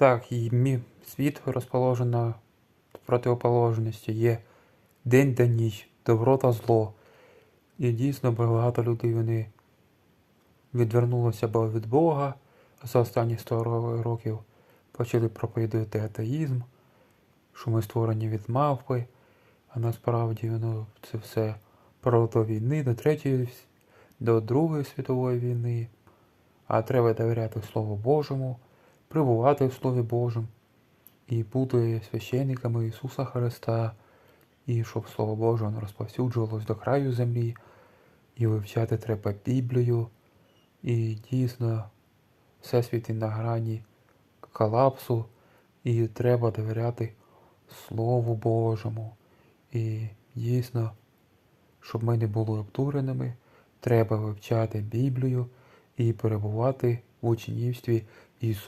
Так, і мі... світ розположено в противоположності. Є день та ніч, добро та зло. І дійсно багато людей вони відвернулося бо від Бога за останні 100 років. Почали проповідувати атеїзм, що ми створені від мавпи, а насправді воно це все до війни, до третьої, до Другої світової війни. А треба довіряти Слову Божому, прибувати в Слові Божому і бути священниками Ісуса Христа, і щоб Слово Боже розповсюджувалось до краю землі, і вивчати треба Біблію, і дійсно всесвіт і на грані колапсу, і треба довіряти Слову Божому. І дійсно, щоб ми не були обдуреними, треба вивчати Біблію і перебувати в учнівстві Ісуса.